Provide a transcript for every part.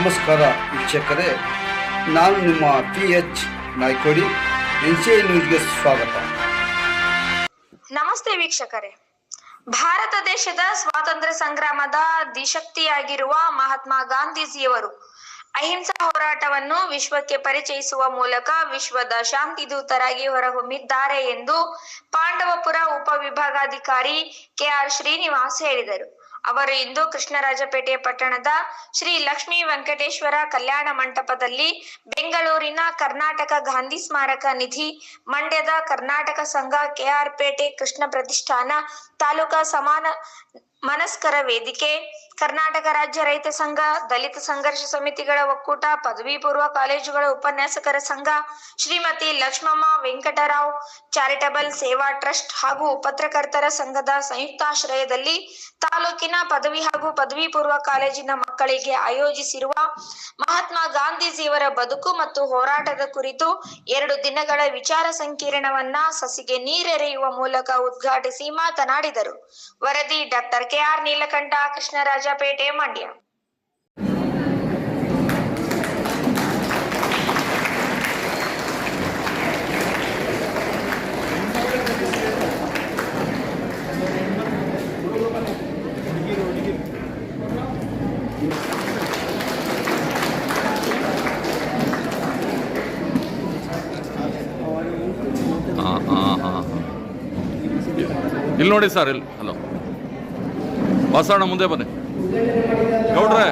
ನಮಸ್ಕಾರ ವೀಕ್ಷಕರೇ, ನಾನು ನಿಮ್ಮ P H Naykodi, N C ನ್ಯೂಸ್ಗೆ ಸ್ವಾಗತ. ನಮಸ್ತೆ ವೀಕ್ಷಕರೇ. ಭಾರತ ದೇಶದ ಸ್ವಾತಂತ್ರ್ಯ ಸಂಗ್ರಾಮದ ದಿಶಕ್ತಿಯಾಗಿರುವ ಮಹಾತ್ಮ ಗಾಂಧೀಜಿಯವರು ಅಹಿಂಸಾ ಹೋರಾಟವನ್ನು ವಿಶ್ವಕ್ಕೆ ಪರಿಚಯಿಸುವ ಮೂಲಕ ವಿಶ್ವದ ಶಾಂತಿ ದೂತರಾಗಿ ಹೊರಹೊಮ್ಮಿದ್ದಾರೆ ಎಂದು ಪಾಂಡವಪುರ ಉಪವಿಭಾಗಾಧಿಕಾರಿ ಕೆಆರ್ ಶ್ರೀನಿವಾಸ್ ಹೇಳಿದರು. ಅವರು ಇಂದು ಕೃಷ್ಣರಾಜಪೇಟೆ ಪಟ್ಟಣದ ಶ್ರೀ ಲಕ್ಷ್ಮೀ ವೆಂಕಟೇಶ್ವರ ಕಲ್ಯಾಣ ಮಂಟಪದಲ್ಲಿ ಬೆಂಗಳೂರಿನ ಕರ್ನಾಟಕ ಗಾಂಧಿ ಸ್ಮಾರಕ ನಿಧಿ ಮಂಡ್ಯದ ಕರ್ನಾಟಕ ಸಂಘ ಕೆಆರ್ ಪೇಟೆ ಕೃಷ್ಣ ಪ್ರತಿಷ್ಠಾನ ತಾಲೂಕಾ ಸಮಾನ ಮನಸ್ಕರ ವೇದಿಕೆ, ಕರ್ನಾಟಕ ರಾಜ್ಯ ರೈತ ಸಂಘ, ದಲಿತ ಸಂಘರ್ಷ ಸಮಿತಿಗಳ ಒಕ್ಕೂಟ, ಪದವಿ ಪೂರ್ವ ಕಾಲೇಜುಗಳ ಉಪನ್ಯಾಸಕರ ಸಂಘ, ಶ್ರೀಮತಿ ಲಕ್ಷ್ಮಮ್ಮ ವೆಂಕಟರಾವ್ ಚಾರಿಟಬಲ್ ಸೇವಾ ಟ್ರಸ್ಟ್ ಹಾಗೂ ಪತ್ರಕರ್ತರ ಸಂಘದ ಸಂಯುಕ್ತಾಶ್ರಯದಲ್ಲಿ ತಾಲೂಕಿನ ಪದವಿ ಹಾಗೂ ಪದವಿ ಪೂರ್ವ ಕಾಲೇಜಿನ ಮಕ್ಕಳಿಗೆ ಆಯೋಜಿಸಿರುವ ಮಹಾತ್ಮ ಗಾಂಧೀಜಿಯವರ ಬದುಕು ಮತ್ತು ಹೋರಾಟದ ಕುರಿತು ಎರಡು ದಿನಗಳ ವಿಚಾರ ಸಂಕಿರಣವನ್ನ ಸಸಿಗೆ ನೀರೆರೆಯುವ ಮೂಲಕ ಉದ್ಘಾಟಿಸಿ ಮಾತನಾಡಿದರು. ವರದಿ doctor K R Neelakanta Krishnarajapete Mandya ಹಾಂ ಹಾಂ ಹಾಂ ಇಲ್ಲಿ ನೋಡಿ ಸರ್ ಇಲ್ಲಿ ಹಲೋ ವಾಸಣ್ಣ ಮುಂದೆ ಬನ್ನಿ. ಗೌಡ್ರೆ.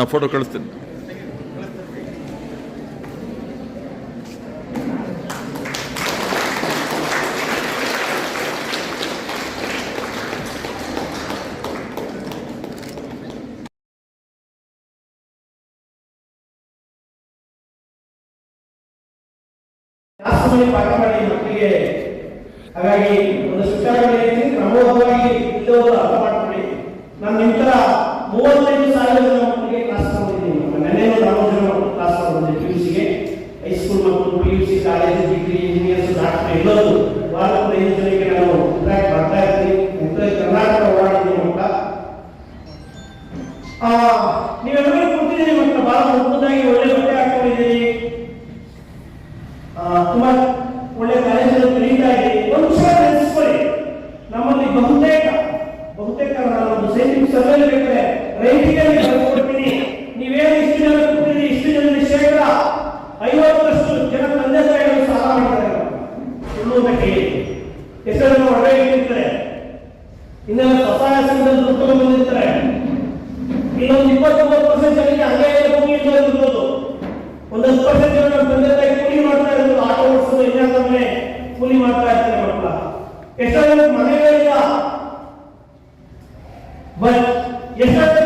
ನಾ ಫೋಟೋ ಕಳಿಸ್ತೀನಿ. ಮಾಡಿ ಹಾಗಾಗಿ ಒಂದು ಶಿಕ್ಷಣದಲ್ಲಿ ಪ್ರಮೋದವಾಗಿ ಇಲ್ಲೋದು ಅರ್ಥ ಮಾಡ್ಕೊಳ್ಳಿ ನಾನು ನಿಮ್ಮ ತರ ಮೂವತ್ತೈದು ಸಾವಿರ ಜನ ಮಕ್ಕಳಿಗೆ ಕ್ಲಾಸ್ ತಗೊಂಡಿದ್ದೀನಿ ನೆನ್ನೆ ನಲವತ್ತು ಜನ ಮಕ್ಕಳು ಕ್ಲಾಸ್ ತಗೊಂಡಿದ್ದೆ ಪಿ ಯು ಸಿಗೆ ಹೈಸ್ಕೂಲ್ ಮಕ್ಕಳು P U C college degree engineers doctor ಎಲ್ಲರೂ ಸುಳ್ಳು ಅಂತ ಕೇಳಿ ಎಷ್ಟು ಜನ ಹೊರಗೆ ಇಟ್ಟಿರ್ತಾರೆ. ಇನ್ನೆಲ್ಲ ಸ್ವಸಹಾಯ ದುಡ್ಡು ಬಂದಿರ್ತಾರೆ. ಇನ್ನೊಂದು ಇಪ್ಪತ್ತೊಂಬತ್ತು ಪರ್ಸೆಂಟ್ ಜನಕ್ಕೆ ಹಂಗೆ ಭೂಮಿ ಇರ್ಬೋದು ಒಂದು ಹತ್ತು ಪರ್ಸೆಂಟ್ ಜನ ನಮ್ಮ ತಂದೆ ತಾಯಿ ಕೂಲಿ ಮಾಡ್ತಾ ಇರೋದು ಆಟೋ ಓಡಿಸೋದು ಇನ್ನೊಂದೊಮ್ಮೆ ಕೂಲಿ ಮಾಡ್ತಾ ಇರ್ತಾರೆ ಮಕ್ಕಳ. ಎಷ್ಟೋ ಮನೆಗಳಿಲ್ಲ ಬಟ್ ಎಷ್ಟೋ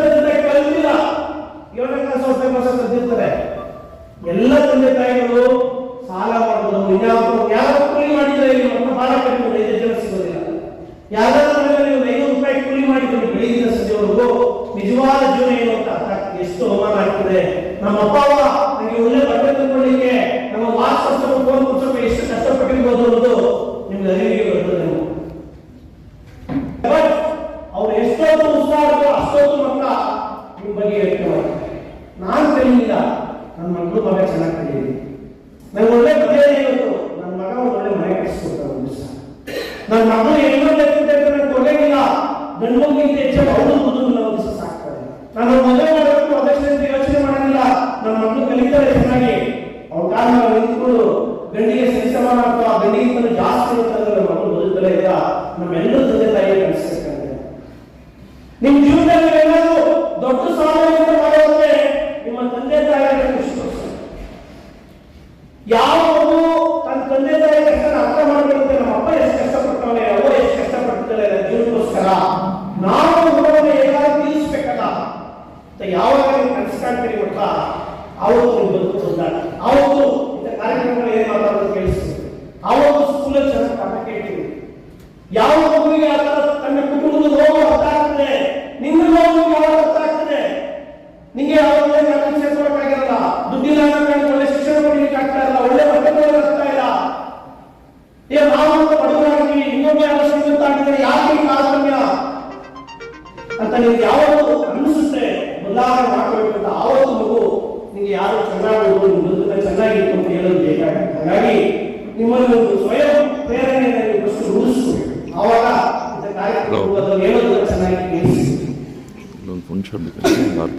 ಇಲ್ಲೊಂದು ಫಂಕ್ಷನ್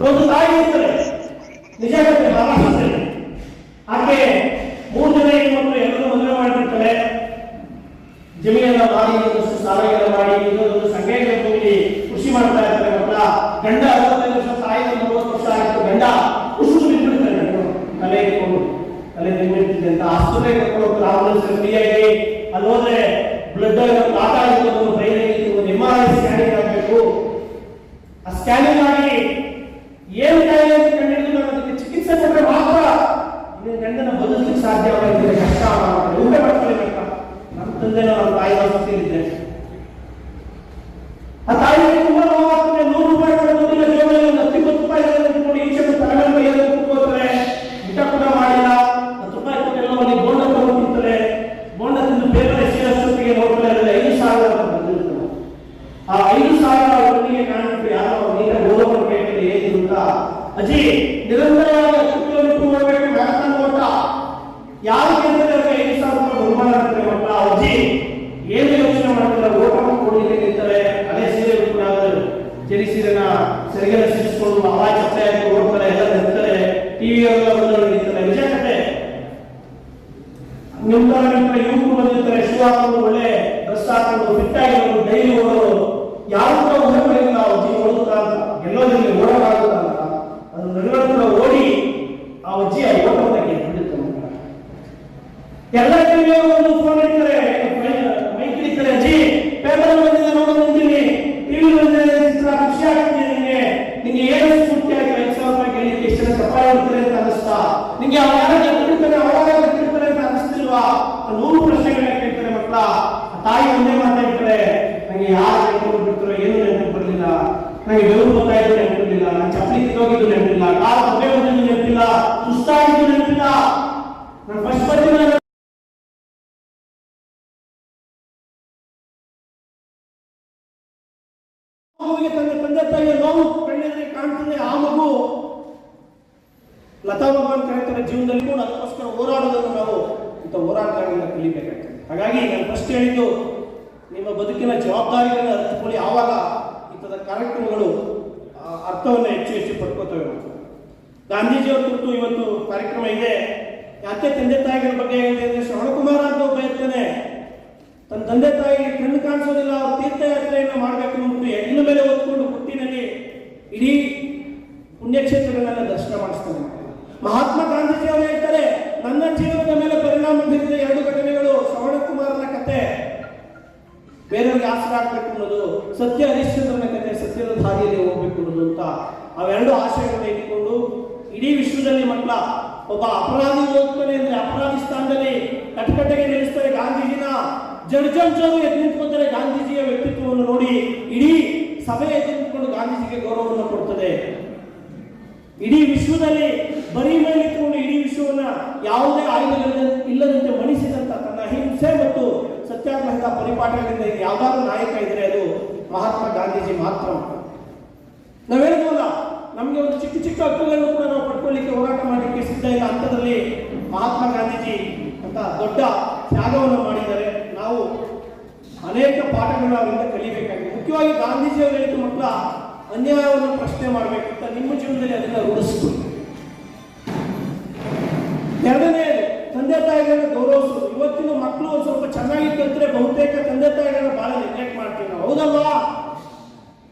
ಒಂದು ತಾಯಿ ಇರ್ತಾರೆ ನಿಜ ಕಥೆ ಮಹಾರಾಷ್ಟ್ರದಲ್ಲಿ ಆಕೆ ಮೂರು ಜನ ಹೆಣ್ಮಕ್ಳು ಎಲ್ಲರೂ ಮದುವೆ ಮಾಡಿರ್ತಾರೆ ಜಮೀನೆಲ್ಲ ಮಾಡಿ ಒಂದಷ್ಟು ಸಾಲ ಎಲ್ಲ ಮಾಡಿ ಇನ್ನೊಂದು ಸಂಘಕ್ಕೆ ಹೋಗಿ ಕೃಷಿ ಮಾಡ್ತಾ ಇರ್ತಾರೆ ಮಕ್ಕಳ ಗಂಡ ಅರವತ್ತೈದು ವರ್ಷ ತಾಯಿ ನಲವತ್ತು ವರ್ಷ ಆಗಿತ್ತು ಗಂಡ ಉಸು ಬಿಟ್ಬಿಡ್ತಾರೆ ತಲೆ ಇಟ್ಕೊಂಡು ತಲೆ ನಿಂತಿದೆ ಅಂತ ಆಸ್ಪತ್ರೆ ಕರ್ಕೊಂಡು ಹೋಗ್ತಾರೆ ಆಂಬುಲೆನ್ಸ್ ಫ್ರೀಯಾಗಿ ಅಲ್ಲಿ ಹೋದ್ರೆ ಬ್ಲಡ್ ಸ್ಕ್ಯಾನಿಂಗ್ ಏನು ಕಾಯಿಲೆ ಅಂತ ಕಂಡಿಡಿದು ಅದಕ್ಕೆ ಚಿಕಿತ್ಸೆ ಕೊಟ್ಟರೆ ಮಾತ್ರ ನಿನ್ನ ಗಂಡನ ಬದುಕಲಿಕ್ಕೆ ಸಾಧ್ಯವಾಗಿದೆ ಕಷ್ಟ ಊಟ ಮಾಡ್ಕೊಳ್ಬೇಕ ನಮ್ಮ ತಂದೆ ನಮ್ಮ ತಾಯಿ ಆ ತಾಯಿ ತುಂಬಾ ನೋವಾಗ್ತದೆ ನೂರು ರೂಪಾಯಿ ಕೂಡ ಮುಂದಿನ ಜೀವನದಲ್ಲಿ ಒಂದು ಹತ್ತು ಇಪ್ಪತ್ತು ರೂಪಾಯಿ ನೋಡಿ ಈಚೆ ತಲೆ ಮೇಲೆ ಕೈಯಲ್ಲಿ ಕೂತ್ಕೋತಾರೆ ಊಟ ಕೂಡ ಮಾಡಿಲ್ಲ ಹತ್ತು ರೂಪಾಯಿ ಕೊಟ್ಟು ಎಲ್ಲ ಒಂದು ಬೋಂಡ ತಗೊಂಡು ತಿಂತಾರೆ ಬೋಂಡ ತಿಂದು ಬೇರೆ ಎಷ್ಟೊತ್ತಿಗೆ ನೋಡ್ತಾರೆ ಅದರಲ್ಲಿ ಐದು ಸಾವಿರ ಅಂತ ಬಂದಿರ್ತಾರೆ ಆ ಐದು ಸಾವಿರ ಅವರಿಗೆ ಕಾಣಿಸ್ತು ಯಾರೋ ನೀರ ಗೌರವ ಕೇಳಿದ್ರೆ ಏನು ಅಂತ ಅಜ್ಜಿ ನಿರಂತರವಾಗಿ ಹತ್ತು ಕಿಲೋಮೀಟರ್ ಓಡಬೇಕು ಮ್ಯಾರಥಾನ್ ಓಟ ಯಾರು ಕೇಳಿದ್ರೆ ಅವ್ರಿಗೆ ಐದು ಸಾವಿರ ರೂಪಾಯಿ ಬಹುಮಾನ ಇರ್ತದೆ ಮಕ್ಕಳ ಆ ಅಜ್ಜಿ ಏನು ಯೋಚನೆ ಮಾಡ್ತಾರೆ ಓಟ ಕೊಡ್ಲಿಕ್ಕೆ ನಿಂತಾರೆ ಅದೇ ಸೀರೆ ಉಟ್ಕೊಂಡು ಜರಿ ಸೀರೆನ ಸರಿಗೆಲ್ಲ ಸಿಡಿಸ್ಕೊಂಡು ಅವ ಚಪ್ಪೆ ಹಾಕಿ ಓಡ್ತಾರೆ ಎಲ್ಲ ನಿಂತಾರೆ ಟಿವಿ ಎಲ್ಲ ಬಂದು ನಿಂತಾರೆ ನಿಜ ಕತೆ ನಿಮ್ಮ ತರ ನಿಮ್ಮ ಯುವಕರು ಬಂದಿರ್ತಾರೆ ಶೂ ಹಾಕೊಂಡು ಒಳ್ಳೆ ಡ್ರೆಸ್ ಹಾಕೊಂಡು ಫಿಟ್ ಆಗಿರೋರು ಡೈಲಿ ಓಡೋರು ಯಾವ ಕೂಡ ಊಹೆಗಳಿಲ್ಲ ಅಜ್ಜಿ ಓಡುತ್ತಾ ಗೆಲ್ಲೋದ್ರಲ್ಲಿ ಅಂತ ಅದು ನಡುವೆ ಕೂಡ ಓಡಿ ಆ ಅಜ್ಜಿ ಆ ಓಟವನ್ನು ಗೆದ್ದುಬಿಡುತ್ತೆ ಮಕ್ಕಳ. ಎಲ್ಲ ಟಿವಿಯವರು ಒಂದು ಫೋನ್ ಇಡ್ತಾರೆ ಮೈಕ್ ಹಿಡಿತಾರೆ ಅಜ್ಜಿ ಪೇಪರ್ ಬಂದಿದೆ ನೋಡೋದು ನಿಂತೀನಿ ಟಿವಿ ಬಂದಿದೆ ಚಿತ್ರ ಖುಷಿ ಆಗ್ತಿದೆ ನಿಂಗೆ ನಿಂಗೆ ಏನು ಸ್ಫೂರ್ತಿ ಆಗಿ ಐದು ಸಾವಿರ ರೂಪಾಯಿ ಗೆಲ್ಲಿಕ್ಕೆ ಎಷ್ಟು ಜನ ಚಪ್ಪಾಳೆ ಹೊಡ್ತಾರೆ ಅಂತ ಅನಿಸ್ತಾ ನಿಂಗೆ ಅವ್ರು ಯಾರು ಗೆದ್ದಿರ್ತಾರೆ ಅವಾಗ ಗೆದ್ದಿರ್ತಾರೆ ಅಂತ ಅನಿಸ್ತಿಲ್ವಾ ಆ ನೂರು ಪ್ರಶ್ನೆಗಳನ್ನ ಕೇಳ್ತಾರೆ ಮಕ್ಕಳ ಆ ತಾಯಿ ಒಂದೇ ಮಾತಾಡ್ತಾರೆ ನಂಗೆ ಯಾರು ನೆನಪು ಬಿಡ್ತಾರೋ ಏನು ನೆನಪು ಬರಲಿಲ್ಲ ನಂಗೆ ಬೆವರು ಬರ್ತಾ ಇದ್ದು ನೆನಪಿಲ್ಲ ನಾನು ಚಪ್ಪಲಿ ಕಿತ್ತೋಗಿದ್ದು ನೆನಪಿಲ್ಲ ಕಾಲು ಹೊಗೆ ಬಂದಿದ್ದು ನೆನಪಿಲ್ಲ ಸುಸ್ತಾಗಿದ್ದು ನೆನಪಿಲ್ಲ ನಾನು ಫಸ್ಟ್ ಬರ್ತೀನಿ ಮಗುವಿಗೆ ತನ್ನ ತಂದೆ ತಾಯಿಯ ನೋವು ಕಣ್ಣೆದುರಿಗೆ ಕಾಣ್ತದೆ. ಆ ಮಗು ಲತಾ ಭಗವಾನ್ ಕರೀತಾರೆ ಜೀವನದಲ್ಲಿ ಕೂಡ ಅದಕ್ಕೋಸ್ಕರ ಹೋರಾಡೋದನ್ನು ನಾವು ಇಂಥ ಹೋರಾಟಗಳನ್ನು ಕಲಿಬೇಕಾಗ್ತದೆ. ಹಾಗಾಗಿ ನಾನು ಫಸ್ಟ್ ಹೇಳಿದ್ದು, ನಿಮ್ಮ ಬದುಕಿನ ಜವಾಬ್ದಾರಿಗಳನ್ನು ಅರ್ಥಕೊಳ್ಳಿ ಆವಾಗ ಇಂಥದ ಕಾರ್ಯಕ್ರಮಗಳು ಅರ್ಥವನ್ನು ಹೆಚ್ಚು ಹೆಚ್ಚು ಪಡ್ಕೋತವೆ ಗಾಂಧೀಜಿಯವರ ಕುರಿತು ಇವತ್ತು ಕಾರ್ಯಕ್ರಮ ಇದೆ. ಯಾಕೆ ತಂದೆ ತಾಯಿಗಳ ಬಗ್ಗೆ ಹೇಳಿದೆ ಅಂದ್ರೆ ಶ್ರವಣಕುಮಾರ ಅಂತ ಒಬ್ಬ ಇರ್ತಾನೆ. ತನ್ನ ತಂದೆ ತಾಯಿಗೆ ಕಣ್ಣು ಕಾಣಿಸೋದಿಲ್ಲ, ಅವ್ರು ತೀರ್ಥಯಾತ್ರೆಯನ್ನು ಮಾಡಬೇಕು ಅಂದ್ಬಿಟ್ಟು ಹೆಣ್ಣು ಮೇಲೆ ಓದ್ಕೊಂಡು ಹುಟ್ಟಿನಲ್ಲಿ ಇಡೀ ಪುಣ್ಯಕ್ಷೇತ್ರಗಳನ್ನ ದರ್ಶನ ಮಾಡಿಸ್ತಾನೆ. ಮಹಾತ್ಮ ಗಾಂಧೀಜಿ ಅವರು ಹೇಳ್ತಾರೆ ನನ್ನ ಜೀವನದ ಮೇಲೆ ಪರಿಣಾಮ ಬೀರಿದ. ಎರಡು ಘಟನೆಗಳು ಶ್ರವಣಕುಮಾರನ ಕತೆ. ಬೇರೆಯವ್ರಿಗೆ ಆಸರ ಆಗ್ಬೇಕು ಅನ್ನೋದು, ಸತ್ಯ ಹರಿಶ್ಚಂದ್ರನ ಕತೆ, ಸತ್ಯದ ದಾರಿಯಲ್ಲಿ ಹೋಗ್ಬೇಕು ಅನ್ನೋದು ಅಂತ ಅವೆರಡು ಆಶಯಗಳನ್ನ ಇಟ್ಟುಕೊಂಡು ಇಡೀ ವಿಶ್ವದಲ್ಲಿ ಮಕ್ಕಳ, ಒಬ್ಬ ಅಪರಾಧಿ ಹೋಗ್ತಾನೆ ಅಂದ್ರೆ ಅಪರಾಧಿ ಸ್ಥಾನದಲ್ಲಿ ಕಟಕಟೆಗೆ ನಿಲ್ಲಿಸ್ತಾರೆ ಗಾಂಧೀಜಿನ. ಜಡ್ಜಂಚರು ಎದ್ದು ನಿಂತ್ಕೊತಾರೆ ಗಾಂಧೀಜಿಯ ವ್ಯಕ್ತಿತ್ವವನ್ನು ನೋಡಿ ಇಡೀ ಸಭೆ ಎದ್ದು ನಿಂತ್ಕೊಂಡು ಗಾಂಧೀಜಿಗೆ ಗೌರವವನ್ನು ಕೊಡ್ತದೆ. ಇಡೀ ವಿಶ್ವದಲ್ಲಿ ಬರೀ ಮೇಲೆ ನಿಂತ್ಕೊಂಡು ಇಡೀ ವಿಶ್ವವನ್ನ ಯಾವುದೇ ಆಯುಧಗಳಿಂದ ಇಲ್ಲದಂತೆ ಮಣಿಸಿದಂತ ತನ್ನ ಹಿಂಸೆ ಮತ್ತು ಸತ್ಯಾಗ್ರಹದ ಪರಿಪಾಠಗಳಿಂದ ಯಾವ್ದಾದ್ರು ನಾಯಕ ಇದ್ರೆ ಅದು ಮಹಾತ್ಮ ಗಾಂಧೀಜಿ ಮಾತ್ರ. ನಾವೇನಲ್ಲ ನಮ್ಗೆ ನಮಗೆ ಒಂದು ಚಿಕ್ಕ ಚಿಕ್ಕ ಹಕ್ಕುಗಳನ್ನು ಕೂಡ ನಾವು ಪಡ್ಕೊಳ್ಳಿಕ್ಕೆ ಹೋರಾಟ ಮಾಡಲಿಕ್ಕೆ ಸಿದ್ಧ ಇಲ್ಲ ಹಂತದಲ್ಲಿ ಮಹಾತ್ಮ ಗಾಂಧೀಜಿ ಅಂತ ದೊಡ್ಡ ತ್ಯಾಗವನ್ನು ಮಾಡಿದ್ದಾರೆ. ನಾವು ಅನೇಕ ಪಾಠಗಳನ್ನ ಅವರಿಂದ ಕಲಿಬೇಕಾಗಿದೆ. ಮುಖ್ಯವಾಗಿ ಗಾಂಧೀಜಿಯವರು ಹೇಳಿದ ಮಕ್ಕಳ ಅನ್ಯಾಯವನ್ನು ಪ್ರಶ್ನೆ ಮಾಡಬೇಕು ಅಂತ ನಿಮ್ಮ ಜೀವನದಲ್ಲಿ ಅದನ್ನ ರೂಢಿಸಬೇಕು. ಎರಡನೇದು ತಂದೆ ತಾಯಿಗಳನ್ನು ಗೌರವಿಸೋದು ಇವತ್ತಿನ ಮಕ್ಕಳು ಸ್ವಲ್ಪ ಚೆನ್ನಾಗಿ ಕಲ್ತ್ರೆ ಬಹುತೇಕ ತಂದೆ ತಾಯಿಗಳನ್ನ ಬಹಳ ನೆಗ್ಲೆಕ್ಟ್ ಮಾಡ್ತೀವಿ ನಾವು. ಹೌದಲ್ವಾ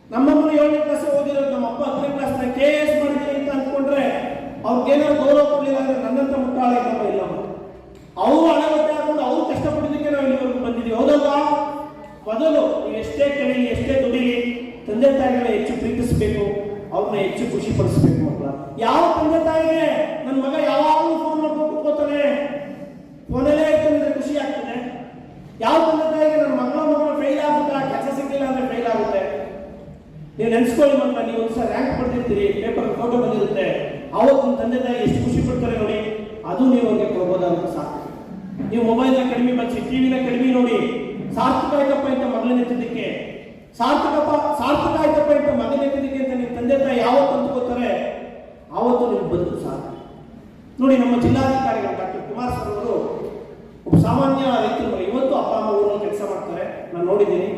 ನಮ್ಮಮ್ಮನ ಏಳನೇ ಕ್ಲಾಸ್ ಓದಿರೋದು ನಮ್ಮ ಅಪ್ಪ ಹತ್ತನೇ ಕ್ಲಾಸ್ ಕೆ ಎಸ್ ಮಾಡಿದ್ದೀನಿ ಅಂತ ಅಂದ್ಕೊಂಡ್ರೆ ಅವ್ರಿಗೇನೋ ಗೌರವ ಕೊಡಲಿಲ್ಲ ಅಂದ್ರೆ ನನ್ನಂತ ಮುಟ್ಟಾಳೆ ನಮ್ಮ ಇಲ್ಲಮ್ಮ ಅವರು ಹಣ ಬಟ್ಟೆ ಹಾಕೊಂಡು ಅವ್ರು ಕಷ್ಟಪಟ್ಟಿದ್ದಕ್ಕೆ ನಾವು ಇಲ್ಲಿವರೆಗೂ ಬಂದಿದ್ದೀವಿ ಹೌದಲ್ವಾ ಮೊದಲು ನೀವು ಎಷ್ಟೇ ಕಲೀಲಿ ಎಷ್ಟೇ ದುಡಿಲಿ ತಂದೆ ತಾಯಿಗಳನ್ನ ಹೆಚ್ಚು ಪ್ರೀತಿಸಬೇಕು ಅವ್ರನ್ನ ಹೆಚ್ಚು ಖುಷಿ ಪಡಿಸ್ಬೇಕು ಮಕ್ಕಳ ಯಾವ ತಂದೆ ತಾಯಿಗೆ ನನ್ನ ಮಗ ಯಾವಾಗಲೂ ಫೋನ್ ಮಾಡ್ಕೊಂಡು ಕೂತ್ಕೋತಾನೆ ಫೋನಲ್ಲೇ ಇರ್ತಾನೆ ಅಂದ್ರೆ ಖುಷಿ ಆಗ್ತದೆ ಯಾವ ತಂದೆ ತಾಯಿಗೆ ನನ್ನ ಮಗಳ ಮಗಳು ಫೇಲ್ ಆಗುತ್ತೆ ಕೆಲಸ ಸಿಗ್ಲಿಲ್ಲ ಅಂದ್ರೆ ಫೇಲ್ ಆಗುತ್ತೆ ನೀವು ನೆನ್ಸ್ಕೊಳ್ಳಿ ಮಕ್ಕಳ ನೀವು ಒಂದು ಸಲ ರ್ಯಾಂಕ್ ಪಡೆದಿರ್ತೀರಿ ಪೇಪರ್ ಫೋಟೋ ಬಂದಿರುತ್ತೆ ಅವತ್ತು ನಿಮ್ಮ ತಂದೆ ತಾಯಿ ಎಷ್ಟು ಖುಷಿ ಪಡ್ತಾರೆ ನೋಡಿ, ಅದು ನೀವು ಅವ್ರಿಗೆ ಕೊಡ್ಬೋದಂತ ಸಾಕು. ನೀವು ಮೊಬೈಲ್ನ ಕಡಿಮೆ ಬಳಸಿ ಟಿವಿನ ಕಡಿಮೆ ನೋಡಿ, ಸಾರ್ಥಕ ಆಯ್ತಪ್ಪ ಅಂತ ನಿಂತಿದ್ದಕ್ಕೆ ಸಾರ್ಥಕಪ್ಪ, ಸಾರ್ಥಕ ಆಯ್ತಪ್ಪ ಅಂತ ಮಗನೆತ್ತಿದ್ದಕ್ಕೆ ಅಂತ ನಿಮ್ಮ ತಂದೆ ತಾಯಿ ಯಾವತ್ತು ಅಂದ್ಕೋತಾರೆ ಆವತ್ತು ನಿಮ್ಗೆ ಬದುಕು ಸಾಕು. ನೋಡಿ, ನಮ್ಮ ಜಿಲ್ಲಾಧಿಕಾರಿಗಳು ಡಾಕ್ಟರ್ ಕುಮಾರ್ ಸರ್ ಅವರು ಒಬ್ಬ ಸಾಮಾನ್ಯ ರೈತರು ಇವತ್ತು ಅಪ್ಪ, ಅಮ್ಮ ಊರಲ್ಲಿ ಕೆಲಸ ಮಾಡ್ತಾರೆ, ನಾನು ನೋಡಿದ್ದೀನಿ.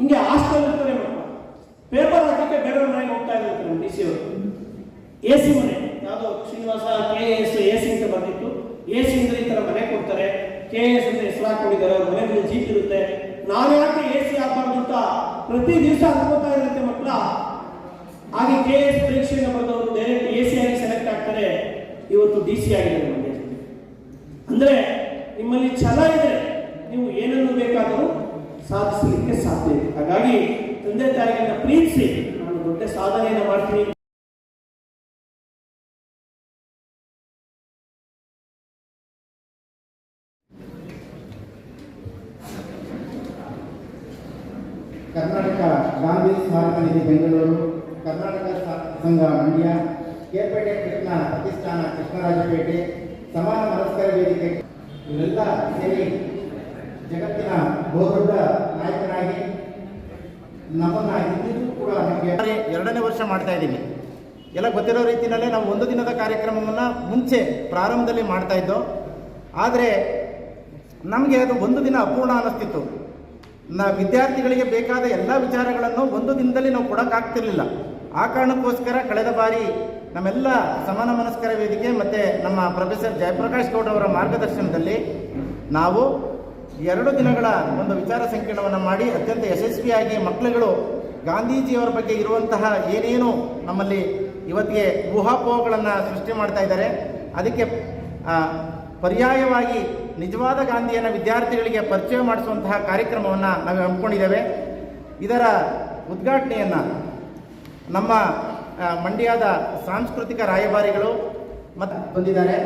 ಹಿಂಗೆ ಹಾಸ್ಟೆಲ್ ಇರ್ತಾರೆ ಮಕ್ಕಳು ಪೇಪರ್ ಹಾಕಕ್ಕೆ ಬೇರೆ ಮನೆಗೆ ಹೋಗ್ತಾ ಇದ್ದಾರೆ ನಮ್ಮ ಡಿ ಸಿ ಅವರು. ಎ ಸಿ ಮನೆ, ಯಾವುದು Srinivasa K S A C ಅಂತ ಬಂದಿತ್ತು ಎ ಸಿ ಅಂದ್ರೆ ಈ ಥರ ಮನೆ ಕೊಡ್ತಾರೆ. ಕೆ ಎಸ್ ಅಂತ ಹೆಸರು ಹಾಕೊಂಡಿದ್ದಾರೆ, ಅವ್ರ ಮನೆ ಮೇಲೆ ಜೀಪ್ ಇರುತ್ತೆ. ನಾನು ಯಾಕೆ ಎ ಸಿ ಹಾಕ್ಬಾರ್ದು ಅಂತ ಪ್ರತಿ ದಿವಸ ಅನ್ಕೋತಾ ಇರುತ್ತೆ ಮಕ್ಕಳ. ಹಾಗೆ ಕೆ ಎಸ್ ಪರೀಕ್ಷೆಯನ್ನು ಬರೆದವರು ಡೈರೆಕ್ಟ್ ಎ ಸಿ ಆಗಿ ಸೆಲೆಕ್ಟ್ ಆಗ್ತಾರೆ. ಇವತ್ತು ಡಿ ಸಿ ಆಗಿದೆ ನಮಗೆ. ಅಂದ್ರೆ ನಿಮ್ಮಲ್ಲಿ ಛಲ ಇದೆ. ನೀವು ಏನನ್ನು ಬೇಕಾದರೂ ಸಾಧಿಸಲಿಕ್ಕೆ ಸಾಧ್ಯ ಇದೆ. ಹಾಗಾಗಿ ತಂದೆ ತಾಯಿಗಳನ್ನ ಪ್ರೀತಿಸಿ, ನಾನು ದೊಡ್ಡ ಸಾಧನೆಯನ್ನು ಮಾಡ್ತೀನಿ ಕರ್ನಾಟಕ ಗಾಂಧಿ ಸ್ಮಾರಕ ನಿಧಿ ಬೆಂಗಳೂರು, ಕರ್ನಾಟಕ ಸಂಘ ಮಂಡ್ಯ, ಕೇರ್ಪೇಟೆ ಕೃಷ್ಣ ಪ್ರತಿಷ್ಠಾನ ಕೃಷ್ಣರಾಜಪೇಟೆ, ಸಮಾನ ಮನಸ್ಕರ ವೇದಿಕೆ. ಇವರೆಲ್ಲ ಸೇರಿ ಜಗತ್ತಿನ ಬಹುದೊಡ್ಡ ನಾಯಕನಾಗಿ ನಮ್ಮನ್ನ ಇಂದಿಗೂ ಕೂಡ ನಮಗೆ ಎರಡನೇ ವರ್ಷ ಮಾಡ್ತಾ ಇದ್ದೀವಿ ಎಲ್ಲ ಗೊತ್ತಿರೋ ರೀತಿಯಲ್ಲೇ ನಾವು ಒಂದು ದಿನದ ಕಾರ್ಯಕ್ರಮವನ್ನು ಮುಂಚೆ ಪ್ರಾರಂಭದಲ್ಲಿ ಮಾಡ್ತಾ ಇದ್ದೋ, ಆದರೆ ನಮಗೆ ಅದು ಒಂದು ದಿನ ಅಪೂರ್ಣ ಅನ್ನಿಸ್ತಿತ್ತು ನಾ ವಿದ್ಯಾರ್ಥಿಗಳಿಗೆ ಬೇಕಾದ ಎಲ್ಲ ವಿಚಾರಗಳನ್ನು ಒಂದು ದಿನದಲ್ಲಿ ನಾವು ಕೊಡೋಕ್ಕಾಗ್ತಿರ್ಲಿಲ್ಲ ಆ ಕಾರಣಕ್ಕೋಸ್ಕರ ಕಳೆದ ಬಾರಿ ನಮ್ಮೆಲ್ಲ ಸಮಾನ ಮನಸ್ಕರ ವೇದಿಕೆ ಮತ್ತು ನಮ್ಮ ಪ್ರೊಫೆಸರ್ ಜಯಪ್ರಕಾಶ್ ಗೌಡ ಅವರ ಮಾರ್ಗದರ್ಶನದಲ್ಲಿ ನಾವು ಎರಡು ದಿನಗಳ ಒಂದು ವಿಚಾರ ಸಂಕಿರಣವನ್ನು ಮಾಡಿ ಅತ್ಯಂತ ಯಶಸ್ವಿಯಾಗಿ ಮಕ್ಕಳುಗಳು ಗಾಂಧೀಜಿಯವರ ಬಗ್ಗೆ ಇರುವಂತಹ ಏನೇನು ನಮ್ಮಲ್ಲಿ ಇವತ್ತಿಗೆ ಊಹಾಪೋಹಗಳನ್ನು ಸೃಷ್ಟಿ ಮಾಡ್ತಾ ಇದ್ದಾರೆ. ಅದಕ್ಕೆ ಪರ್ಯಾಯವಾಗಿ ನಿಜವಾದ ಗಾಂಧಿಯನ್ನು ವಿದ್ಯಾರ್ಥಿಗಳಿಗೆ ಪರಿಚಯ ಮಾಡಿಸುವಂತಹ ಕಾರ್ಯಕ್ರಮವನ್ನು ನಾವು ಹಮ್ಮಿಕೊಂಡಿದ್ದೇವೆ. ಇದರ ಉದ್ಘಾಟನೆಯನ್ನು ನಮ್ಮ ಮಂಡ್ಯದ ಸಾಂಸ್ಕೃತಿಕ ರಾಯಭಾರಿಗಳು ಮತ್ತು ಬಂದಿದ್ದಾರೆ.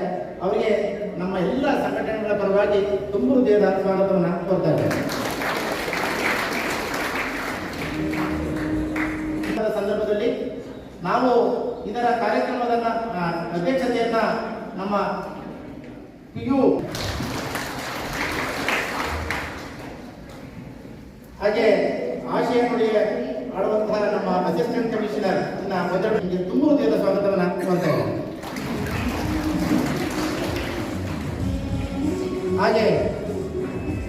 ಅವರಿಗೆ ನಮ್ಮ ಎಲ್ಲ ಸಂಘಟನೆಗಳ ಪರವಾಗಿ ತುಂಬ ಹೃದಯದ ಸ್ವಾಗತವನ್ನು ಕೋರ್ತಾ ಸಂದರ್ಭದಲ್ಲಿ ನಾವು ಇದರ ಕಾರ್ಯಕ್ರಮದ ಅಧ್ಯಕ್ಷತೆಯನ್ನ ನಮ್ಮ ಪಿ ಯು ಹಾಗೆ ಆಶಯ ನುಡಿ ಆಡುವಂತಹ ನಮ್ಮ ಅಸಿಸ್ಟೆಂಟ್ ಕಮಿಷನರ್ ಮೊದಲಿಗೆ ತುಂಬ ಹೃದಯದ ಸ್ವಾಗತವನ್ನು ಇದ್ದೇನೆ ಹಾಗೆ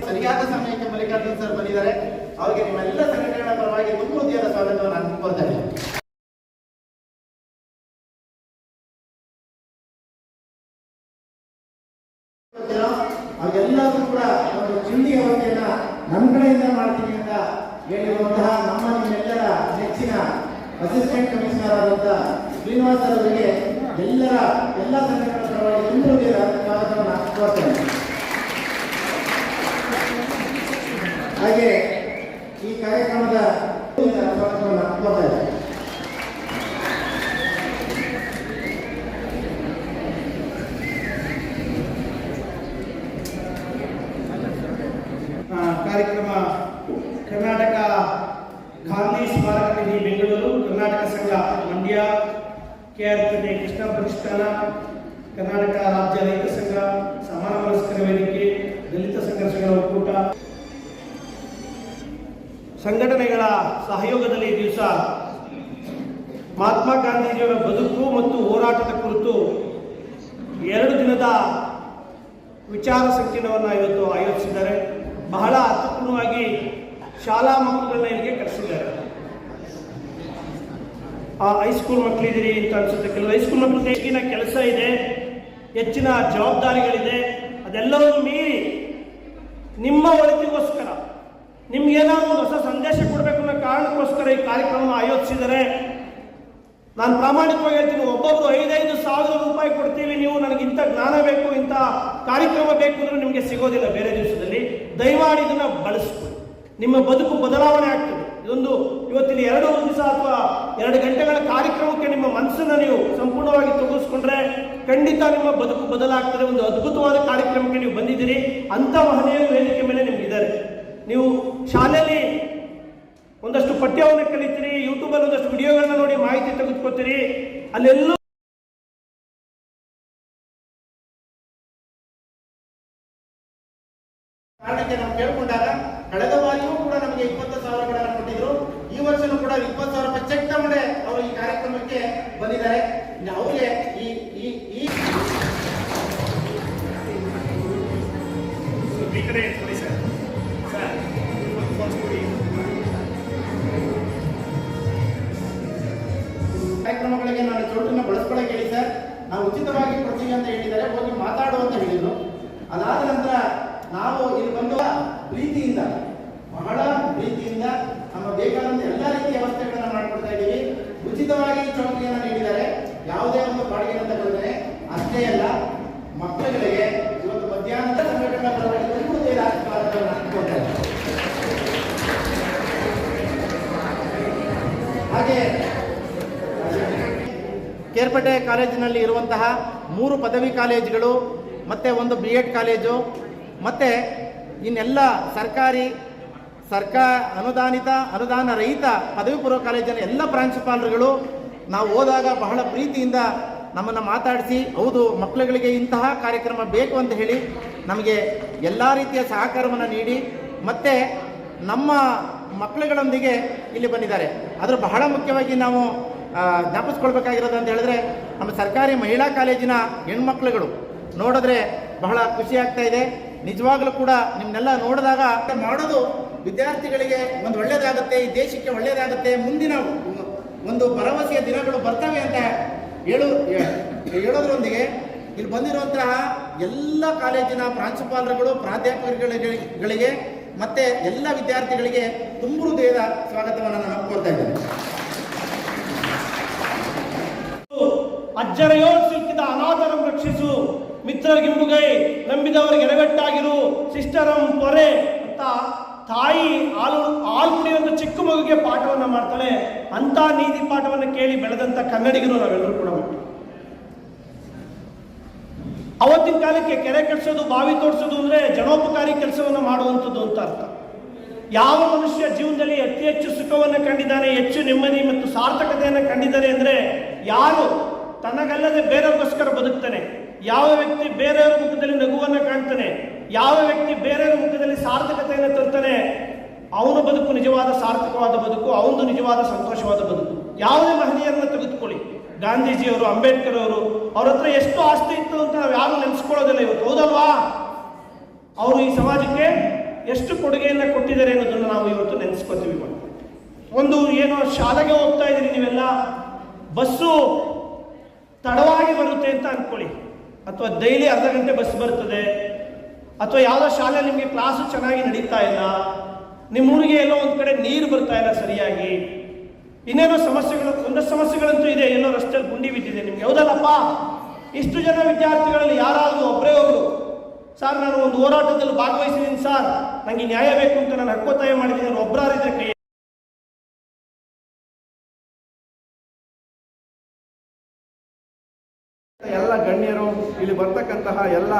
ಸರಿಯಾದ ಸಮಯಕ್ಕೆ ಮಲ್ಲಿಕಾರ್ಜುನ್ ಸರ್ ಬಂದಿದ್ದಾರೆ. ಅವರಿಗೆ ನಿಮ್ಮೆಲ್ಲ ಸಂಘಟನೆಗಳ ಪರವಾಗಿ ತುಂಬ ಹೃದಯದ ಸ್ವಾಗತವನ್ನು ಕೋರ್ತಾ ಅವೆಲ್ಲರೂ ಕೂಡ ಒಂದು ಚಿಂದಿ ಅವಧಿಯನ್ನ ನಮ್ಮ ಕಡೆಯಿಂದ ಮಾಡ್ತೀನಿ ಅಂತ ಹೇಳಿರುವಂತಹ ನಮ್ಮ ನಿಮ್ಮೆಲ್ಲರ ನೆಚ್ಚಿನ ಅಸಿಸ್ಟೆಂಟ್ ಕಮಿಷನರ್ ಆದಂಥ ಶ್ರೀನಿವಾಸ್ ಅವರಿಗೆ ಎಲ್ಲರ ಎಲ್ಲ ಸಂಘಟನೆಗಳ ಪರವಾಗಿ ಎಲ್ಲರಿಗೆ ಸ್ವಾಗತವನ್ನು ಕೋರ್ತೇನೆ. ಹಾಗೆ ಈ ಕಾರ್ಯಕ್ರಮದ ಸ್ವಾಗತವನ್ನು ಕೋರ್ತಾ ಇದ್ದೇನೆ ಆ, ಕಾರ್ಯಕ್ರಮ ಕರ್ನಾಟಕ ಗಾಂಧಿ ಸ್ಮಾರಕ ನಿಧಿ ಬೆಂಗಳೂರು ಕರ್ನಾಟಕ ಸಂಘ ಮಂಡ್ಯ ಕೆಆರ್ಪೇಟೆ ಕೃಷ್ಣ ಪ್ರತಿಷ್ಠಾನ ಕರ್ನಾಟಕ ರಾಜ್ಯ ರೈತ ಸಂಘ, ಸಮಾನ ಮನಸ್ಕರ ವೇದಿಕೆ, ದಲಿತ ಸಂಘರ್ಷಗಳ ಒಕ್ಕೂಟ. ಸಂಘಟನೆಗಳ ಸಹಯೋಗದಲ್ಲಿ ದಿವಸ ಮಹಾತ್ಮ ಗಾಂಧೀಜಿಯವರ ಬದುಕು ಮತ್ತು ಹೋರಾಟದ ಕುರಿತು ಎರಡು ದಿನದ ವಿಚಾರ ಸಂಕಿರಣವನ್ನು ಇವತ್ತು ಆಯೋಜಿಸಿದ್ದಾರೆ. ಬಹಳ ಅರ್ಥಪೂರ್ಣವಾಗಿ ಶಾಲಾ ಮಕ್ಕಳನ್ನ ಇಲ್ಲಿಗೆ ಕರೆಸಿದ್ದಾರೆ. ಆ ಹೈಸ್ಕೂಲ್ ಮಕ್ಕಳಿದ್ದೀರಿ ಅಂತ ಅನ್ಸುತ್ತೆ. ಕೆಲವು ಹೈಸ್ಕೂಲ್ ಮಕ್ಕಳಿಗೆ ಕೆಲಸ ಇದೆ. ಹೆಚ್ಚಿನ ಜವಾಬ್ದಾರಿಗಳಿದೆ. ಅದೆಲ್ಲವನ್ನು ಮೀರಿ ನಿಮ್ಮ ಒಳಿತಿಗೋಸ್ಕರ ನಿಮ್ಗೇನಾದ್ರು ಹೊಸ ಸಂದೇಶ ಕೊಡಬೇಕು ಅನ್ನೋ ಕಾರಣಕ್ಕೋಸ್ಕರ ಈ ಕಾರ್ಯಕ್ರಮ ಆಯೋಜಿಸಿದರೆ, ನಾನು ಪ್ರಾಮಾಣಿಕವಾಗಿ ಹೇಳ್ತೀನಿ ಒಬ್ಬೊಬ್ಬರು ಐದೈದು ಸಾವಿರ ರೂಪಾಯಿ ಕೊಡ್ತೀವಿ, ನೀವು ನನಗೆ ಇಂಥ ಜ್ಞಾನ ಬೇಕು, ಇಂಥ ಕಾರ್ಯಕ್ರಮ ಬೇಕು ಅಂದ್ರೆ ನಿಮಗೆ ಸಿಗೋದಿಲ್ಲ ಬೇರೆ ದಿವಸದಲ್ಲಿ. ದಯಮಾಡಿ ಇದನ್ನು ಬಳಸ್ಕೊಳ್ಳಿ. ನಿಮ್ಮ ಬದುಕು ಬದಲಾವಣೆ ಆಗ್ತದೆ. ಇದೊಂದು ಇವತ್ತಿನ ಎರಡು ದಿವಸ ಅಥವಾ ಎರಡು ಗಂಟೆಗಳ ಕಾರ್ಯಕ್ರಮಕ್ಕೆ ನಿಮ್ಮ ಮನಸ್ಸನ್ನು ನೀವು ಸಂಪೂರ್ಣವಾಗಿ ತೊಡಗಿಸ್ಕೊಂಡ್ರೆ ಖಂಡಿತ ನಿಮ್ಮ ಬದುಕು ಬದಲಾಗ್ತದೆ. ಒಂದು ಅದ್ಭುತವಾದ ಕಾರ್ಯಕ್ರಮಕ್ಕೆ ನೀವು ಬಂದಿದ್ದೀರಿ. ಅಂತ ಮಹನೀಯರು ವೇದಿಕೆ ಮೇಲೆ ನಿಮ್ಗಿದ್ದಾರೆ. ನೀವು ಶಾಲೆಯಲ್ಲಿ ಒಂದಷ್ಟು ಪಠ್ಯವನ್ನು ಕಲಿತೀರಿ ಯೂಟ್ಯೂಬಲ್ಲಿ ಒಂದಷ್ಟು ವಿಡಿಯೋಗಳನ್ನ ನೋಡಿ ಮಾಹಿತಿ ತೆಗೆದುಕೊತೀರಿ. ಅಲ್ಲೆಲ್ಲೂ ಕಾರಣಕ್ಕೆ ನಾವು ಕೇಳ್ಕೊಂಡಾಗ ಕಾರ್ಯಕ್ರಮಗಳಿಗೆ ನಾನು ಚೌಟನ್ನು ಬಳಸ್ಕೊಳ್ಳೋಕೆ ಹೇಳಿ ಸರ್. ನಾವು ಉಚಿತವಾಗಿ ಕೊಡ್ತೀವಿ ಅಂತ ಹೇಳಿದ್ದಾರೆ. ಹೋಗಿ ಮಾತಾಡು ಅಂತ ಹೇಳಿದ್ರು. ಅದಾದ ನಂತರ ನಾವು ಇಲ್ಲಿ ಬಂದು ಪ್ರೀತಿಯಿಂದ, ಬಹಳ ಪ್ರೀತಿಯಿಂದ ನಮ್ಮ ಬೇಕಾದಂತ ಎಲ್ಲ ರೀತಿಯ ವ್ಯವಸ್ಥೆಗಳನ್ನು ಮಾಡಿಕೊಡ್ತಾ ಇದ್ದೀವಿ. ಉಚಿತವಾಗಿ ಚೌಕಿಯನ್ನು ನೀಡಿದ್ದಾರೆ. ಯಾವುದೇ ಒಂದು ಬಾಡಿಗೆ ಅಂತ ಬಂದರೆ ಅಷ್ಟೇ ಅಲ್ಲ. ಕೇರ್ಪೇಟೆ ಕಾಲೇಜಿನಲ್ಲಿ ಇರುವಂತಹ ಮೂರು ಪದವಿ ಕಾಲೇಜುಗಳು, ಮತ್ತು ಒಂದು ಬಿ ಎಡ್ ಕಾಲೇಜು, ಮತ್ತು ಇನ್ನೆಲ್ಲ ಸರ್ಕಾರಿ ಸರ್ಕಾರ ಅನುದಾನಿತ, ಅನುದಾನ ರಹಿತ ಪದವಿ ಪೂರ್ವ ಕಾಲೇಜಿನ ಎಲ್ಲ ಪ್ರಾಂಶುಪಾಲರುಗಳು ನಾವು ಹೋದಾಗ ಬಹಳ ಪ್ರೀತಿಯಿಂದ ನಮ್ಮನ್ನು ಮಾತಾಡಿಸಿ, ಹೌದು, ಮಕ್ಕಳುಗಳಿಗೆ ಇಂತಹ ಕಾರ್ಯಕ್ರಮ ಬೇಕು ಅಂತ ಹೇಳಿ ನಮಗೆ ಎಲ್ಲ ರೀತಿಯ ಸಹಕಾರವನ್ನು ನೀಡಿ, ಮತ್ತು ನಮ್ಮ ಮಕ್ಕಳುಗಳೊಂದಿಗೆ ಇಲ್ಲಿ ಬಂದಿದ್ದಾರೆ. ಆದರೆ ಬಹಳ ಮುಖ್ಯವಾಗಿ ನಾವು ಜ್ಞಾಪಿಸ್ಕೊಳ್ಬೇಕಾಗಿರೋದು ಅಂತ ಹೇಳಿದ್ರೆ, ನಮ್ಮ ಸರ್ಕಾರಿ ಮಹಿಳಾ ಕಾಲೇಜಿನ ಹೆಣ್ಮಕ್ಳುಗಳು ನೋಡಿದ್ರೆ ಬಹಳ ಖುಷಿ ಆಗ್ತಾ ಇದೆ. ನಿಜವಾಗ್ಲೂ ಕೂಡ ನಿಮ್ಮನ್ನೆಲ್ಲ ನೋಡಿದಾಗ ಮಾಡೋದು ವಿದ್ಯಾರ್ಥಿಗಳಿಗೆ ಒಂದು ಒಳ್ಳೇದಾಗುತ್ತೆ, ಈ ದೇಶಕ್ಕೆ ಒಳ್ಳೇದಾಗುತ್ತೆ, ಮುಂದಿನ ಒಂದು ಭರವಸೆಯ ದಿನಗಳು ಬರ್ತವೆ ಅಂತ ಹೇಳು ಹೇಳೋದ್ರೊಂದಿಗೆ ಇಲ್ಲಿ ಬಂದಿರುವಂತಹ ಎಲ್ಲ ಕಾಲೇಜಿನ ಪ್ರಾಂಶುಪಾಲರುಗಳು, ಪ್ರಾಧ್ಯಾಪಕರುಗಳಿಗೆ, ಮತ್ತೆ ಎಲ್ಲ ವಿದ್ಯಾರ್ಥಿಗಳಿಗೆ ತುಂಬ ಹೃದಯದ ಸ್ವಾಗತವನ್ನು ನಾನು ಕೋರ್ತಾ ಇದ್ದೇನೆ. ಅಜ್ಜರೆಯೋಳ್ ಸಿಕ್ಕಿದ ಅನಾಥರನ್ನು ರಕ್ಷಿಸು. ಮಿತ್ರರಿಗಿಂಬುಗೈ ನಂಬಿದವರಿಗೆ ಎಡಗಟ್ಟಾಗಿರು ಸಿಸ್ಟರಂ ಪೊರೆ ಅಂತ ತಾಯಿ ಹಾಲು ಹಾಲು ಒಂದು ಚಿಕ್ಕ ಮಗುಗೆ ಪಾಠವನ್ನ ಮಾಡ್ತಾಳೆ. ಅಂತ ನೀತಿ ಪಾಠವನ್ನು ಕೇಳಿ ಬೆಳೆದಂತ ಕನ್ನಡಿಗರು ನಾವೆಲ್ಲರೂ ಕೂಡ. ಅವತ್ತಿನ ಕಾಲಕ್ಕೆ ಕೆರೆ ಕಟ್ಸೋದು, ಬಾವಿ ತೋಡಿಸೋದು ಅಂದ್ರೆ ಜನೋಪಕಾರಿ ಕೆಲಸವನ್ನು ಮಾಡುವಂಥದ್ದು ಅಂತ ಅರ್ಥ. ಯಾವ ಮನುಷ್ಯ ಜೀವನದಲ್ಲಿ ಅತಿ ಹೆಚ್ಚು ಸುಖವನ್ನು ಕಂಡಿದ್ದಾನೆ, ಹೆಚ್ಚು ನೆಮ್ಮದಿ ಮತ್ತು ಸಾರ್ಥಕತೆಯನ್ನು ಕಂಡಿದ್ದಾನೆ ಅಂದ್ರೆ ಯಾರು? ತನಗಲ್ಲದೆ ಬೇರೆಯವರಿಗೋಸ್ಕರ ಬದುಕ್ತಾನೆ. ಯಾವ ವ್ಯಕ್ತಿ ಬೇರೆಯವರ ಮುಖದಲ್ಲಿ ನಗುವನ್ನು ಕಾಣ್ತಾನೆ, ಯಾವ ವ್ಯಕ್ತಿ ಬೇರೆಯವರ ಮುಖದಲ್ಲಿ ಸಾರ್ಥಕತೆಯನ್ನು ತರ್ತಾನೆ, ಅವನ ಬದುಕು ನಿಜವಾದ ಸಾರ್ಥಕವಾದ ಬದುಕು, ಅವನದು ನಿಜವಾದ ಸಂತೋಷವಾದ ಬದುಕು. ಯಾವುದೇ ಮಹನೀಯರನ್ನ ತೆಗೆದುಕೊಳ್ಳಿ. ಗಾಂಧೀಜಿಯವರು, ಅಂಬೇಡ್ಕರ್ ಅವರು, ಅವ್ರ ಹತ್ರ ಎಷ್ಟು ಆಸ್ತಿ ಇತ್ತು ಅಂತ ನಾವು ಯಾರು ನೆನೆಸ್ಕೊಳ್ಳೋದಿಲ್ಲ ಇವತ್ತು. ಹೌದಲ್ವಾ? ಅವರು ಈ ಸಮಾಜಕ್ಕೆ ಎಷ್ಟು ಕೊಡುಗೆಯನ್ನು ಕೊಟ್ಟಿದ್ದಾರೆ ಅನ್ನೋದನ್ನು ನಾವು ಇವತ್ತು ನೆನೆಸ್ಕೊತೀವಿ. ಒಂದು ಏನೋ ಶಾಲೆಗೆ ಹೋಗ್ತಾ ಇದ್ದೀರಿ ನೀವೆಲ್ಲ? ಬಸ್ಸು ತಡವಾಗಿ ಬರುತ್ತೆ ಅಂತ ಅಂದ್ಕೊಳ್ಳಿ ಅಥವಾ ಡೈಲಿ ಅರ್ಧ ಗಂಟೆ ಬಸ್ ಬರ್ತದೆ, ಅಥವಾ ಯಾವುದೋ ಶಾಲೆ ನಿಮಗೆ ಕ್ಲಾಸು ಚೆನ್ನಾಗಿ ನಡೀತಾ ಇಲ್ಲ, ನಿಮ್ಮ ಊರಿಗೆ ಎಲ್ಲೋ ಒಂದು ಕಡೆ ನೀರು ಬರ್ತಾ ಇಲ್ಲ ಸರಿಯಾಗಿ, ಇನ್ನೇನೋ ಸಮಸ್ಯೆಗಳು, ಒಂದಷ್ಟು ಸಮಸ್ಯೆಗಳಂತೂ ಇದೆ, ಎಲ್ಲೋ ರಸ್ತೆಯಲ್ಲಿ ಗುಂಡಿ ಬಿದ್ದಿದೆ ನಿಮ್ಗೆ. ಹೌದಲ್ಲಪ್ಪ? ಇಷ್ಟು ಜನ ವಿದ್ಯಾರ್ಥಿಗಳಲ್ಲಿ ಯಾರಾದರೂ ಒಬ್ಬರೇ ಒಬ್ರು, ಸರ್, ನಾನು ಒಂದು ಹೋರಾಟದಲ್ಲಿ ಭಾಗವಹಿಸಿದ್ದೀನಿ ಸರ್ ನನಗೆ ನ್ಯಾಯ ಬೇಕು ಅಂತ ನಾನು ಹಕ್ಕೊತ್ತಾಯ ಮಾಡಿದ್ದೀನಿ ಒಬ್ಬರಾರಿದ್ರೆ ಕೈ ಎಲ್ಲ ಗಣ್ಯರು ಇಲ್ಲಿ ಬರ್ತಕ್ಕಂತಹ ಎಲ್ಲ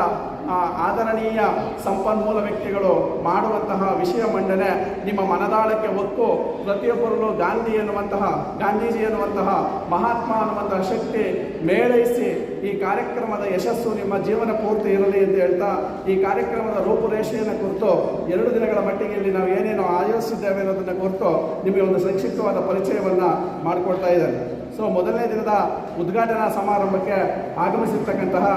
ಆದರಣೀಯ ಸಂಪನ್ಮೂಲ ವ್ಯಕ್ತಿಗಳು ಮಾಡುವಂತಹ ವಿಷಯ ಮಂಡನೆ ನಿಮ್ಮ ಮನದಾಳಕ್ಕೆ ಒತ್ತು ಪ್ರತಿಯೊಬ್ಬರಲ್ಲೂ ಗಾಂಧಿ ಎನ್ನುವಂತಹ, ಗಾಂಧೀಜಿ ಎನ್ನುವಂತಹ ಮಹಾತ್ಮ ಅನ್ನುವಂತಹ ಶಕ್ತಿ ಮೇಳೈಸಿ ಈ ಕಾರ್ಯಕ್ರಮದ ಯಶಸ್ಸು ನಿಮ್ಮ ಜೀವನ ಪೂರ್ತಿ ಇರಲಿ ಅಂತ ಹೇಳ್ತಾ ಈ ಕಾರ್ಯಕ್ರಮದ ರೂಪುರೇಷೆಯನ್ನು ಕುರಿತು ಎರಡು ದಿನಗಳ ಮಟ್ಟಿಗೆ ಇಲ್ಲಿ ನಾವು ಏನೇನು ಆಯೋಜಿಸಿದ್ದೇವೆ ಅನ್ನೋದನ್ನು ಕುರಿತು ನಿಮಗೆ ಒಂದು ಸಂಕ್ಷಿಪ್ತವಾದ ಪರಿಚಯವನ್ನು ಮಾಡಿಕೊಡ್ತಾ ಇದ್ದೇನೆ. ಸೊ ಮೊದಲನೇ ದಿನದ ಉದ್ಘಾಟನಾ ಸಮಾರಂಭಕ್ಕೆ ಆಗಮಿಸಿರ್ತಕ್ಕಂತಹ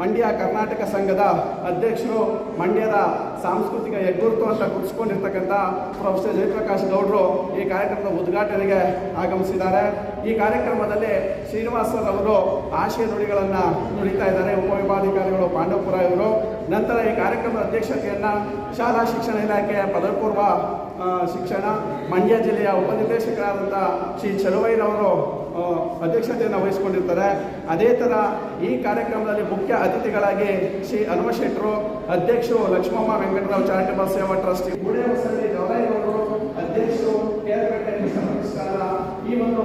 ಮಂಡ್ಯ ಕರ್ನಾಟಕ ಸಂಘದ ಅಧ್ಯಕ್ಷರು, ಮಂಡ್ಯದ ಸಾಂಸ್ಕೃತಿಕ ಹೆಗ್ಗುರುತು ಅಂತ ಗುರುತಿಸ್ಕೊಂಡಿರ್ತಕ್ಕಂಥ ಪ್ರೊಫೆಸರ್ ಜಯಪ್ರಕಾಶ್ ಗೌಡರು ಈ ಕಾರ್ಯಕ್ರಮದ ಉದ್ಘಾಟನೆಗೆ ಆಗಮಿಸಿದ್ದಾರೆ. ಈ ಕಾರ್ಯಕ್ರಮದಲ್ಲಿ ಶ್ರೀನಿವಾಸ್ ಸರ್ ಅವರು ಆಶಯ ನುಡಿಗಳನ್ನು ನುಡಿತಾ ಇದ್ದಾರೆ. ಉಪವಿಭಾಧಿಕಾರಿಗಳು ಪಾಂಡವಪುರ ಇವರು. ನಂತರ ಈ ಕಾರ್ಯಕ್ರಮದ ಅಧ್ಯಕ್ಷತೆಯನ್ನು ಶಾಲಾ ಶಿಕ್ಷಣ ಇಲಾಖೆಯ ಪದಪೂರ್ವ ಪೂರ್ವ ಶಿಕ್ಷಣ, ಮಂಡ್ಯ ಜಿಲ್ಲೆಯ ಉಪನಿರ್ದೇಶಕರಾದಂಥ ಶ್ರೀ ಚಲುವೈರವರು ಅಧ್ಯಕ್ಷತೆಯನ್ನು ವಹಿಸಿಕೊಂಡಿರ್ತಾರೆ. ಅದೇ ಥರ ಈ ಕಾರ್ಯಕ್ರಮದಲ್ಲಿ ಮುಖ್ಯ ಅತಿಥಿಗಳಾಗಿ ಶ್ರೀ ಹನುಮಶೆಟ್ಟರು ಅಧ್ಯಕ್ಷರು ಲಕ್ಷ್ಮಮ್ಮ ವೆಂಕಟರಾವ್ ಚಾರಿಟಬಲ್ ಸೇವಾ ಟ್ರಸ್ಟ್ ಗೌರಯ್ಯನವರು ಅಧ್ಯಕ್ಷರು ಈ ಒಂದು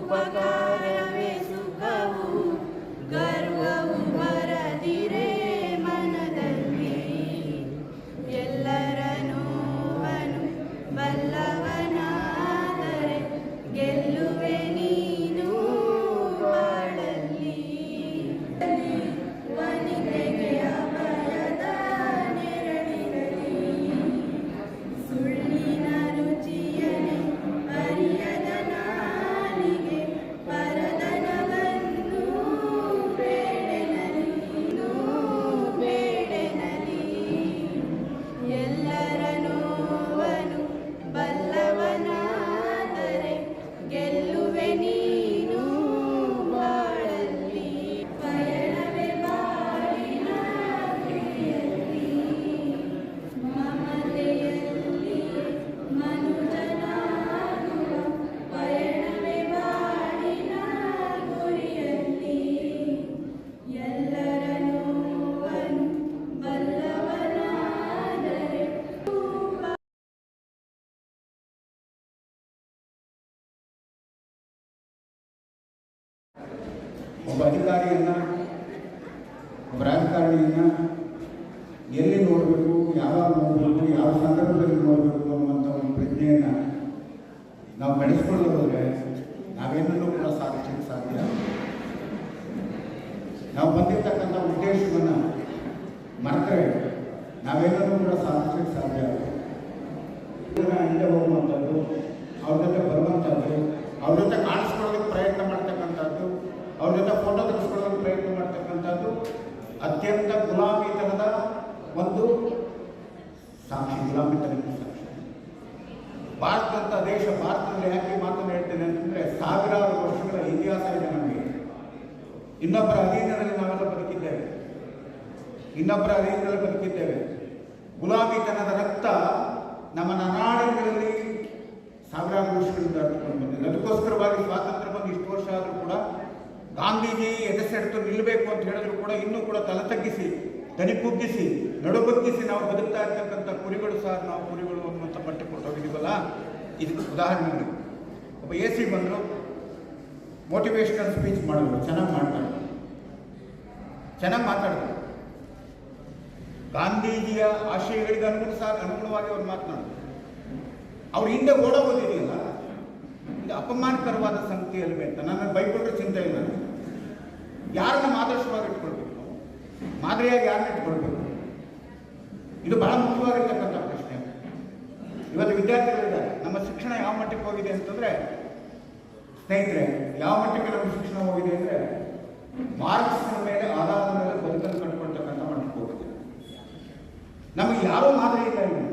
pagar. ಬೆಳೆಸ್ಕೊಳ್ಳೋದ್ರೆ ನಾವೇನನ್ನೂ ಕೂಡ ಸಾಧಿಸಲಿಕ್ಕೆ ಸಾಧ್ಯ ನಾವು ಬಂದಿರ್ತಕ್ಕಂಥ ಉದ್ದೇಶವನ್ನು ಮರೆತರೆ ನಾವೇನನ್ನೂ ಕೂಡ ಸಾಧಿಸಲಿಕ್ಕೆ ಸಾಧ್ಯ ಇಲ್ಲ. ಇದನ್ನ ಹಿಂದೆ ಹೋಗುವಂಥದ್ದು ಅವ್ರ ಜೊತೆ ಬರುವಂಥದ್ದು ಅವ್ರ ಜೊತೆ ಕಾಣಿಸ್ಕೊಳ್ಳೋದಕ್ಕೆ ಪ್ರಯತ್ನ ಮಾಡ್ತಕ್ಕಂಥದ್ದು ಅವ್ರ ಜೊತೆ ಫೋಟೋ ತೆಗೆಸ್ಕೊಳ್ಳೋದಕ್ಕೆ ಪ್ರಯತ್ನ ಮಾಡ್ತಕ್ಕಂಥದ್ದು ಅತ್ಯಂತ ಗುಲಾಮಿತನದ ಒಂದು ಸಾಕ್ಷಿ ಗುಲಾಮಿತನಕ್ಕೆ ಸಾಕ್ಷಿ ಭಾರತ ಅಂತ ದೇಶ ಭಾರತದಲ್ಲಿ ಯಾಕೆ ಈ ಮಾತನ್ನು ಹೇಳ್ತೇನೆ ಅಂತಂದರೆ ಸಾವಿರಾರು ವರ್ಷಗಳ ಇತಿಹಾಸ ಇದೆ ನಮಗೆ ಇನ್ನೊಬ್ಬರ ಅಧೀನದಲ್ಲಿ ನಾವೆಲ್ಲ ಬದುಕಿದ್ದೇವೆ. ಇನ್ನೊಬ್ಬರ ಅಧೀನದಲ್ಲಿ ಬದುಕಿದ್ದೇವೆ. ಗುಲಾಬಿತನದ ರಕ್ತ ನಮ್ಮ ನನಾಡಿಗಳಲ್ಲಿ ಸಾವಿರಾರು ವರ್ಷಗಳಿಂದ ಹರಿದುಕೊಂಡು ಬಂದಿದೆ. ಅದಕ್ಕೋಸ್ಕರವಾಗಿ ಸ್ವಾತಂತ್ರ್ಯ ಬಂದು ಇಷ್ಟು ವರ್ಷ ಆದರೂ ಕೂಡ ಗಾಂಧೀಜಿ ಎದೆಸೆಡ್ತು ನಿಲ್ಲಬೇಕು ಅಂತ ಹೇಳಿದ್ರು ಕೂಡ ಇನ್ನೂ ಕೂಡ ತಲೆ ತಗ್ಗಿಸಿ ದನಿ ಕುಗ್ಗಿಸಿ ನಡುಬಗ್ಗಿಸಿ ನಾವು ಬದುಕ್ತಾ ಇರ್ತಕ್ಕಂಥ ಕುರಿಗಳು ಸಹ ನಾವು ಕುರಿಗಳು ಅನ್ನುವಂಥ ಮಟ್ಟಕ್ಕೆ ಕೊಟ್ಟೋಗಿದ್ದೀವಲ್ಲ ಇದಕ್ಕೆ ಉದಾಹರಣೆ. ಒಬ್ಬ ಎ ಸಿ ಬಂದರು ಮೋಟಿವೇಶ್ನಲ್ ಸ್ಪೀಚ್ ಮಾಡಿದ್ರು ಚೆನ್ನಾಗಿ ಮಾಡ್ತಾರೆ. ಚೆನ್ನಾಗಿ ಮಾತಾಡಿದ್ರು ಗಾಂಧೀಜಿಯ ಆಶಯಗಳಿಗೆ ಅನುಗುಣ ಅನುಗುಣವಾಗಿ ಅವ್ರು ಮಾತನಾಡಿದ್ರು ಅವ್ರು ಹಿಂದೆ ಓಡೋಗೋದಿದೆಯಲ್ಲ ಇದು ಅಪಮಾನಕರವಾದ ಸಂಗತಿ ಅಲ್ವೇ ಅಂತ ನನ್ನ ಬೈಕೊಂಡ್ರೆ ಚಿಂತೆ ಇಲ್ಲ. ಯಾರನ್ನ ಮಾದರ್ಶವಾಗಿ ಇಟ್ಕೊಳ್ಬೇಕು? ಮಾದರಿಯಾಗಿ ಯಾರನ್ನ ಇಟ್ಕೊಳ್ಬೇಕು? ಇದು ಬಹಳ ಮುಖ್ಯವಾಗಿರ್ತಕ್ಕಂಥ ಪ್ರಶ್ನೆ. ಇವತ್ತು ವಿದ್ಯಾರ್ಥಿಗಳಿದ್ದಾರೆ. ನಮ್ಮ ಶಿಕ್ಷಣ ಯಾವ ಮಟ್ಟಕ್ಕೆ ಹೋಗಿದೆ ಅಂತಂದ್ರೆ, ಸ್ನೇಹಿತರೆ, ಯಾವ ಮಟ್ಟಕ್ಕೆ ನಮ್ಮ ಶಿಕ್ಷಣ ಹೋಗಿದೆ ಅಂದ್ರೆ ಮಾರ್ಕ್ಸ್ನ ಮೇಲೆ, ಆಧಾರದ ಮೇಲೆ ಬದುಕನ್ನು ಕಟ್ಕೊಳ್ತಕ್ಕಂಥ ಮಟ್ಟಕ್ಕೆ ಹೋಗಿದೆ ನಮಗೆ ಯಾರೂ ಮಾದರಿ ಇಲ್ಲ ಇಲ್ಲಿ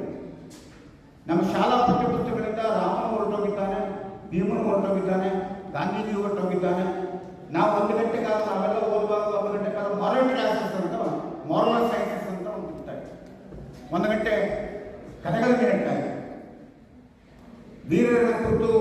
ನಮ್ಮ ಶಾಲಾ ಪಠ್ಯಪುಸ್ತಕಗಳಿಂದ ರಾಮನು ಹೊರಟೋಗಿದ್ದಾನೆ, ಭೀಮನು ಹೊರಟೋಗಿದ್ದಾನೆ, ಗಾಂಧೀಜಿ ಹೊರಟೋಗಿದ್ದಾನೆ. ನಾವು ಒಂದು ಗಂಟೆ ಕಾಲ ನಾವೆಲ್ಲ ಓದುವಾಗ ಒಂದು ಗಂಟೆ ಕಾಲ ಮಾರಲ್ ಕ್ಲಾಸಸ್ ಅಂತ ಮಾರಲ್ ಸೈನ್ಸಸ್ ಅಂತ ಒಂದು ಇರ್ತಾ ಒಂದು ಗಂಟೆ ಕಥೆಗಳನ್ನು ಹೇಳ್ತಾ ಇದೆ ಕುರಿತು